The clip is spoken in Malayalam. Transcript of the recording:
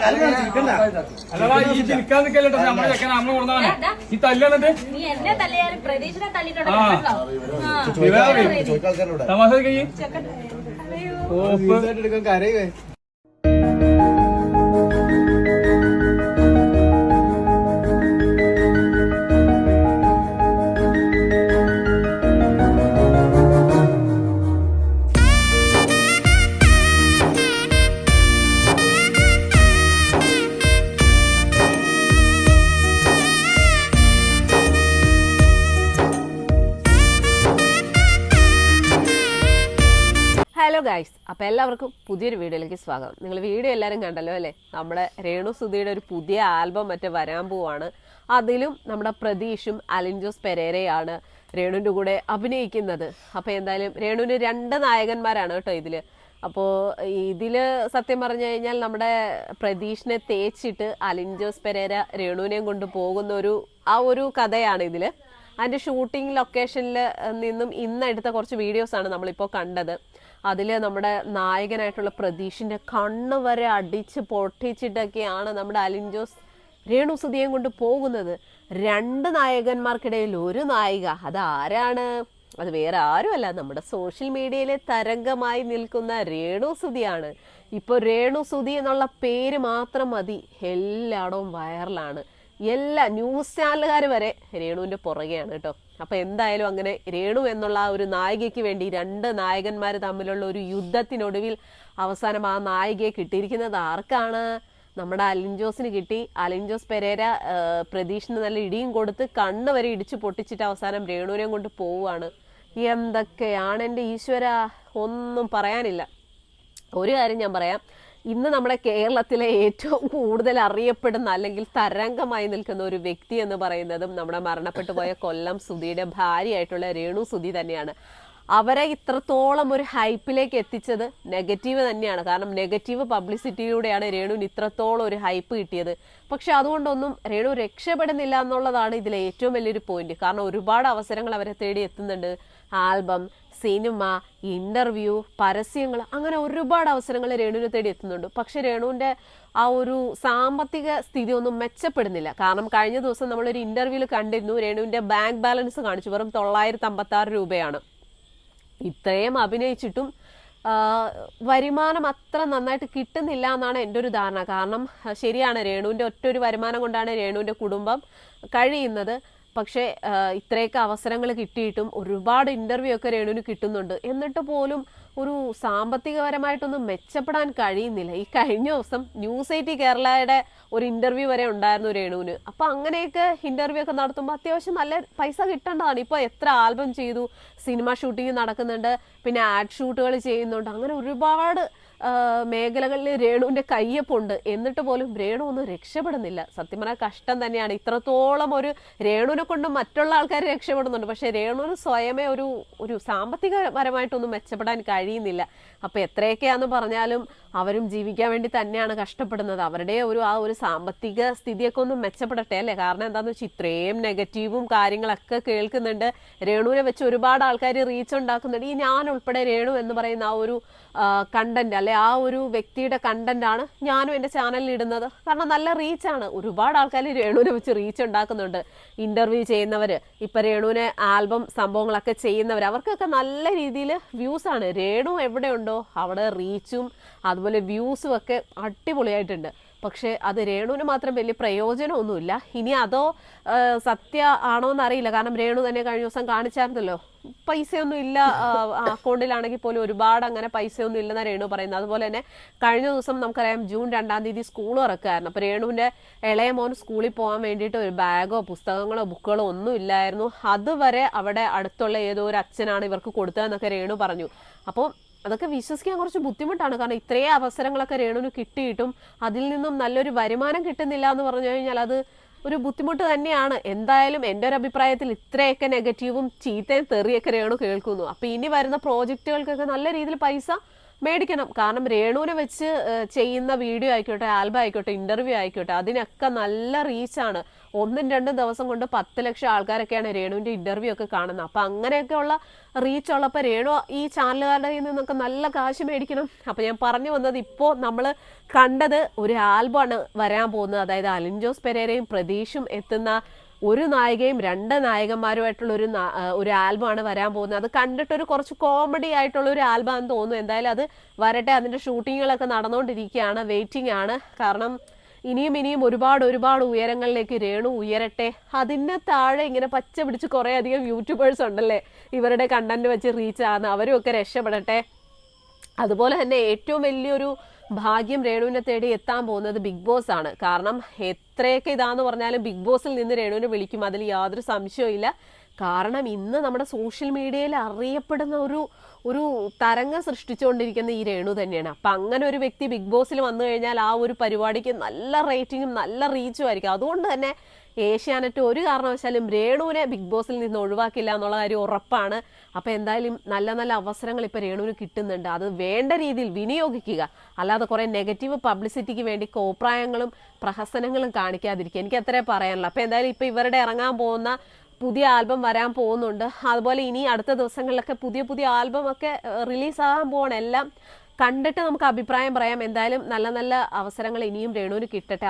അല്ലടാ ഈ ചിരിക്കാൻ നിൽക്കല്ലോ നമ്മളെ ചെക്കൻ നമ്മൾ കൊടുന്നതാണ് ഈ നീ എന്നെ തള്ളിയാലും പ്രതീക്ഷനെ. വിവേക് തമാശ കഴിയും ചെക്കൻ. എടുക്കാൻ ഓപ്പ് ഹലോ ഗൈസ് അപ്പോൾ എല്ലാവർക്കും പുതിയൊരു വീഡിയോയിലേക്ക് സ്വാഗതം. നിങ്ങൾ വീഡിയോ എല്ലാവരും കണ്ടല്ലോ അല്ലേ? നമ്മുടെ രേണു സുധിയുടെ ഒരു പുതിയ ആൽബം മറ്റേ വരാൻ പോവാണ്. അതിലും നമ്മുടെ പ്രതീഷും അലിൻജോസ് പെരേരയാണ് രേണുവിന്റെ കൂടെ അഭിനയിക്കുന്നത്. അപ്പോൾ എന്തായാലും രേണുവിന് രണ്ട് നായകന്മാരാണ് കേട്ടോ ഇതിൽ അപ്പോൾ ഇതിൽ സത്യം പറഞ്ഞു കഴിഞ്ഞാൽ നമ്മുടെ പ്രതീഷിനെ തേച്ചിട്ട് അലിൻജോസ് പെരേര രേണുവിനെയും കൊണ്ട് പോകുന്ന ഒരു ആ ഒരു കഥയാണ് ഇതിൽ അതിന്റെ ഷൂട്ടിംഗ് ലൊക്കേഷനിൽ നിന്നും ഇന്ന് എടുത്ത കുറച്ച് വീഡിയോസാണ് നമ്മളിപ്പോൾ കണ്ടത്. അതിൽ നമ്മുടെ നായകനായിട്ടുള്ള പ്രതീഷിന്റെ കണ്ണ് വരെ അടിച്ച് പൊട്ടിച്ചിട്ടൊക്കെയാണ് നമ്മുടെ അലിൻജോസ് രേണു സുധിയും കൊണ്ട് പോകുന്നത്. രണ്ട് നായകന്മാർക്കിടയിൽ ഒരു നായിക. അതാരാണ് അത് വേറെ ആരുമല്ല. നമ്മുടെ സോഷ്യൽ മീഡിയയിലെ തരംഗമായി നിൽക്കുന്ന രേണു സുധിയാണ്. ഇപ്പോൾ രേണു സുധി എന്നുള്ള പേര് മാത്രം മതി. എല്ലായിടവും വൈറലാണ്. എല്ലാ ന്യൂസ് ചാനലുകാർ വരെ രേണുവിന്റെ പുറകെയാണ് കേട്ടോ. അപ്പോൾ എന്തായാലും അങ്ങനെ രേണു എന്നുള്ള ആ ഒരു നായികയ്ക്ക് വേണ്ടി രണ്ട് നായകന്മാർ തമ്മിലുള്ള ഒരു യുദ്ധത്തിനൊടുവിൽ അവസാനം ആ നായികയെ കിട്ടിയിരിക്കുന്നത് ആർക്കാണ്? നമ്മുടെ അലിൻജോസിന് കിട്ടി. അലിൻജോസ് പെരേര പ്രതീക്ഷിന് നല്ല ഇടിയും കൊടുത്ത് കണ്ണ് വരെ ഇടിച്ചു പൊട്ടിച്ചിട്ട് അവസാനം രേണുവിനെയും കൊണ്ട് പോവുകയാണ്. എന്തൊക്കെയാണ് എന്റെ ഈശ്വര? ഒന്നും പറയാനില്ല. ഒരു കാര്യം ഞാൻ പറയാം. ഇന്ന് നമ്മുടെ കേരളത്തിലെ ഏറ്റവും കൂടുതൽ അറിയപ്പെടുന്ന അല്ലെങ്കിൽ തരംഗമായി നിൽക്കുന്ന ഒരു വ്യക്തി എന്ന് പറയുന്നതും നമ്മുടെ മരണപ്പെട്ടു പോയ കൊല്ലം സുധിയുടെ ഭാര്യയായിട്ടുള്ള രേണു സുധി തന്നെയാണ്. അവരെ ഇത്രത്തോളം ഒരു ഹൈപ്പിലേക്ക് എത്തിച്ചത് നെഗറ്റീവ് തന്നെയാണ്. കാരണം നെഗറ്റീവ് പബ്ലിസിറ്റിയിലൂടെയാണ് രേണുവിന് ഇത്രത്തോളം ഒരു ഹൈപ്പ് കിട്ടിയത്. പക്ഷെ അതുകൊണ്ടൊന്നും രേണു രക്ഷപ്പെടുന്നില്ല എന്നുള്ളതാണ് ഇതിലെ ഏറ്റവും വലിയൊരു പോയിന്റ്. കാരണം ഒരുപാട് അവസരങ്ങൾ അവരെ തേടി എത്തുന്നുണ്ട്. ആൽബം സിനിമ ഇന്റർവ്യൂ പരസ്യങ്ങൾ അങ്ങനെ ഒരുപാട് അവസരങ്ങൾ രേണുവിനെ തേടി എത്തുന്നുണ്ട്. പക്ഷെ രേണുവിന്റെ ആ ഒരു സാമ്പത്തിക സ്ഥിതി ഒന്നും മെച്ചപ്പെടുന്നില്ല. കാരണം കഴിഞ്ഞ ദിവസം നമ്മളൊരു ഇന്റർവ്യൂവിൽ കണ്ടിരുന്നു രേണുവിന്റെ ബാങ്ക് ബാലൻസ് കാണിച്ചു. വെറും തൊള്ളായിരത്തി അമ്പത്തി രൂപയാണ്. ഇത്രയും അഭിനയിച്ചിട്ടും വരുമാനം അത്ര നന്നായിട്ട് കിട്ടുന്നില്ല എന്നാണ് എന്റെ ഒരു ധാരണ. കാരണം ശരിയാണ് രേണുവിന്റെ ഒറ്റ ഒരു വരുമാനം കൊണ്ടാണ് രേണുവിന്റെ കുടുംബം കഴിയുന്നത്. പക്ഷേ ഇത്രയൊക്കെ അവസരങ്ങൾ കിട്ടിയിട്ടും ഒരുപാട് ഇന്റർവ്യൂ ഒക്കെ രേണുവിന് കിട്ടുന്നുണ്ട്. എന്നിട്ട് പോലും ഒരു സാമ്പത്തികപരമായിട്ടൊന്നും മെച്ചപ്പെടാൻ കഴിയുന്നില്ല. ഈ കഴിഞ്ഞ ദിവസം ന്യൂസ് എയ്റ്റി കേരളയുടെ ഒരു ഇന്റർവ്യൂ വരെ ഉണ്ടായിരുന്നു രേണുവിന്. അപ്പൊ അങ്ങനെയൊക്കെ ഇന്റർവ്യൂ ഒക്കെ നടത്തുമ്പോൾ അത്യാവശ്യം നല്ല പൈസ കിട്ടേണ്ടതാണ്. ഇപ്പൊ എത്ര ആൽബം ചെയ്തു സിനിമ ഷൂട്ടിംഗ് നടക്കുന്നുണ്ട് പിന്നെ ആഡ് ഷൂട്ടുകൾ ചെയ്യുന്നുണ്ട്. അങ്ങനെ ഒരുപാട് മേഖലകളിൽ രേണുവിന്റെ കയ്യൊപ്പുണ്ട്. എന്നിട്ട് പോലും രേണു ഒന്നും രക്ഷപ്പെടുന്നില്ല. സത്യം പറഞ്ഞാൽ കഷ്ടം തന്നെയാണ്. ഇത്രത്തോളം ഒരു രേണുവിനെ കൊണ്ട് മറ്റുള്ള ആൾക്കാർ രക്ഷപ്പെടുന്നുണ്ട്. പക്ഷേ രേണുവിന് സ്വയമേ ഒരു ഒരു സാമ്പത്തികപരമായിട്ടൊന്നും മെച്ചപ്പെടാൻ കഴിയുന്നില്ല. അപ്പോൾ എത്രയൊക്കെയാന്ന് പറഞ്ഞാലും അവരും ജീവിക്കാൻ വേണ്ടി തന്നെയാണ് കഷ്ടപ്പെടുന്നത്. അവരുടെ ഒരു ആ ഒരു സാമ്പത്തിക സ്ഥിതിയൊക്കെ ഒന്ന് മെച്ചപ്പെടട്ടെ അല്ലേ? കാരണം എന്താണെന്ന് വെച്ചാൽ ഇത്രയും നെഗറ്റീവും കാര്യങ്ങളൊക്കെ കേൾക്കുന്നുണ്ട്. രേണുവിനെ വെച്ച് ഒരുപാട് ആൾക്കാർ റീച്ച് ഉണ്ടാക്കുന്നുണ്ട്. ഈ ഞാൻ ഉൾപ്പെടെ രേണു എന്ന് പറയുന്ന ആ ഒരു കണ്ടന്റ് അല്ലെ ആ ഒരു വ്യക്തിയുടെ കണ്ടന്റാണ് ഞാനും എന്റെ ചാനലിൽ ഇടുന്നത്. കാരണം നല്ല റീച്ചാണ് ഒരുപാട് ആൾക്കാർ രേണുവിനെ വെച്ച് റീച്ച് ഉണ്ടാക്കുന്നുണ്ട്. ഇന്റർവ്യൂ ചെയ്യുന്നവർ ഇപ്പം രേണുവിനെ ആൽബം സംഭവങ്ങളൊക്കെ ചെയ്യുന്നവർ അവർക്കൊക്കെ നല്ല രീതിയിൽ വ്യൂസ് ആണ്. രേണു എവിടെയുണ്ടോ അവിടെ റീച്ചും അതുപോലെ വ്യൂസും ഒക്കെ അടിപൊളിയായിട്ടുണ്ട്. പക്ഷേ അത് രേണുവിന് മാത്രം വലിയ പ്രയോജനമൊന്നുമില്ല. ഇനി അതോ സത്യ ആണോ എന്നറിയില്ല കാരണം രേണു തന്നെ കഴിഞ്ഞ ദിവസം കാണിച്ചായിരുന്നല്ലോ. പൈസയൊന്നും ഇല്ല അക്കൗണ്ടിലാണെങ്കിൽ പോലും ഒരുപാട് അങ്ങനെ പൈസയൊന്നും ഇല്ലെന്ന രേണു പറയുന്നത്. അതുപോലെ തന്നെ കഴിഞ്ഞ ദിവസം നമുക്കറിയാം ജൂൺ രണ്ടാം തീയതി സ്കൂൾ തുറക്കുകയായിരുന്നു. അപ്പോൾ രേണുവിന്റെ ഇളയ മോൻ സ്കൂളിൽ പോകാൻ വേണ്ടിയിട്ട് ഒരു ബാഗോ പുസ്തകങ്ങളോ ബുക്കുകളോ ഒന്നും ഇല്ലായിരുന്നു. അതുവരെ അവിടെ അടുത്തുള്ള ഏതോ ഒരു അച്ഛനാണ് ഇവർക്ക് കൊടുത്തതെന്നൊക്കെ രേണു പറഞ്ഞു. അപ്പോൾ അതൊക്കെ വിശ്വസിക്കാൻ കുറച്ച് ബുദ്ധിമുട്ടാണ്. കാരണം ഇത്രയും അവസരങ്ങളൊക്കെ രേണുവിന് കിട്ടിയിട്ടും അതിൽ നിന്നും നല്ലൊരു വരുമാനം കിട്ടുന്നില്ല എന്ന് പറഞ്ഞു കഴിഞ്ഞാൽ അത് ഒരു ബുദ്ധിമുട്ട് തന്നെയാണ്. എന്തായാലും എന്റെ ഒരു അഭിപ്രായത്തിൽ ഇത്രയൊക്കെ നെഗറ്റീവും ചീത്തയും തെറിയൊക്കെ രേണു കേൾക്കുന്നു. അപ്പോൾ ഇനി വരുന്ന പ്രോജക്റ്റുകൾക്കൊക്കെ നല്ല രീതിയിൽ പൈസ മേടിക്കണം. കാരണം രേണുവിനെ വെച്ച് ചെയ്യുന്ന വീഡിയോ ആയിക്കോട്ടെ ആൽബം ആയിക്കോട്ടെ ഇന്റർവ്യൂ ആയിക്കോട്ടെ അതിനൊക്കെ നല്ല റീച്ചാണ്. ഒന്നും രണ്ടും ദിവസം കൊണ്ട് പത്ത് ലക്ഷം ആൾക്കാരൊക്കെയാണ് രേണുവിന്റെ ഇന്റർവ്യൂ ഒക്കെ കാണുന്നത്. അപ്പം അങ്ങനെയൊക്കെയുള്ള റീച്ച് ഉള്ളപ്പോൾ രേണു ഈ ചാനലുകാരുടെ നിന്നൊക്കെ നല്ല കാശ് മേടിക്കണം. അപ്പം ഞാൻ പറഞ്ഞു വന്നത് ഇപ്പോൾ നമ്മൾ കണ്ടത് ഒരു ആൽബമാണ് വരാൻ പോകുന്നത്. അതായത് അലിൻജോസ് പെരേരയും പ്രതീഷും എത്തുന്ന ഒരു നായികയും രണ്ട് നായകന്മാരുമായിട്ടുള്ള ഒരു ഒരു ആൽബമാണ് വരാൻ പോകുന്നത്. അത് കണ്ടിട്ടൊരു കുറച്ച് കോമഡി ആയിട്ടുള്ള ഒരു ആൽബം എന്ന് തോന്നുന്നു. എന്തായാലും അത് വരട്ടെ. അതിന്റെ ഷൂട്ടിങ്ങുകളൊക്കെ നടന്നുകൊണ്ടിരിക്കുകയാണ് വെയിറ്റിംഗ് ആണ്. കാരണം ഇനിയും ഇനിയും ഒരുപാട് ഒരുപാട് ഉയരങ്ങളിലേക്ക് രേണു ഉയരട്ടെ. അതിന്റെ താഴെ ഇങ്ങനെ പച്ച പിടിച്ച് കുറേ അധികം യൂട്യൂബേഴ്സ് ഉണ്ടല്ലേ? ഇവരുടെ കണ്ടന്റ് വെച്ച് റീച്ച് ആകുന്ന അവരും ഒക്കെ രക്ഷപ്പെടട്ടെ. അതുപോലെ തന്നെ ഏറ്റവും വലിയൊരു ഭാഗ്യം രേണുവിനെ തേടി എത്താൻ പോകുന്നത് ബിഗ് ബോസ് ആണ്. കാരണം എത്രയൊക്കെ ഇതാന്ന് പറഞ്ഞാലും ബിഗ് ബോസിൽ നിന്ന് രേണുവിനെ വിളിക്കും. അതിൽ യാതൊരു സംശയവും കാരണം ഇന്ന് നമ്മുടെ സോഷ്യൽ മീഡിയയിൽ അറിയപ്പെടുന്ന ഒരു ഒരു തരംഗം സൃഷ്ടിച്ചുകൊണ്ടിരിക്കുന്ന ഈ രേണു തന്നെയാണ്. അപ്പം അങ്ങനെ ഒരു വ്യക്തി ബിഗ് ബോസിൽ വന്നു കഴിഞ്ഞാൽ ആ ഒരു പരിപാടിക്ക് നല്ല റേറ്റിങ്ങും നല്ല റീച്ചും ആയിരിക്കും. അതുകൊണ്ട് തന്നെ ഏഷ്യാനെറ്റ് ഒരു കാരണവശാലും രേണുവിനെ ബിഗ് ബോസിൽ നിന്ന് ഒഴിവാക്കില്ല എന്നുള്ള കാര്യം ഉറപ്പാണ്. അപ്പോൾ എന്തായാലും നല്ല നല്ല അവസരങ്ങൾ ഇപ്പോൾ രേണുവിന് കിട്ടുന്നുണ്ട്. അത് വേണ്ട രീതിയിൽ വിനിയോഗിക്കുക. അല്ലാതെ കുറേ നെഗറ്റീവ് പബ്ലിസിറ്റിക്ക് വേണ്ടി കോപ്രായങ്ങളും പ്രഹസനങ്ങളും കാണിക്കാതിരിക്കുക. എനിക്ക് അത്രേ പറയാനുള്ളൂ. അപ്പോൾ എന്തായാലും ഇപ്പോൾ ഇവരുടെ ഇറങ്ങാൻ പോകുന്ന പുതിയ ആൽബം വരാൻ പോകുന്നുണ്ട്. അതുപോലെ ഇനി അടുത്ത ദിവസങ്ങളിലൊക്കെ പുതിയ പുതിയ ആൽബം ഒക്കെ റിലീസാകാൻ പോകണം എല്ലാം കണ്ടിട്ട് നമുക്ക് അഭിപ്രായം പറയാം. എന്തായാലും നല്ല നല്ല അവസരങ്ങൾ ഇനിയും രേണുവിന് കിട്ടട്ടെ.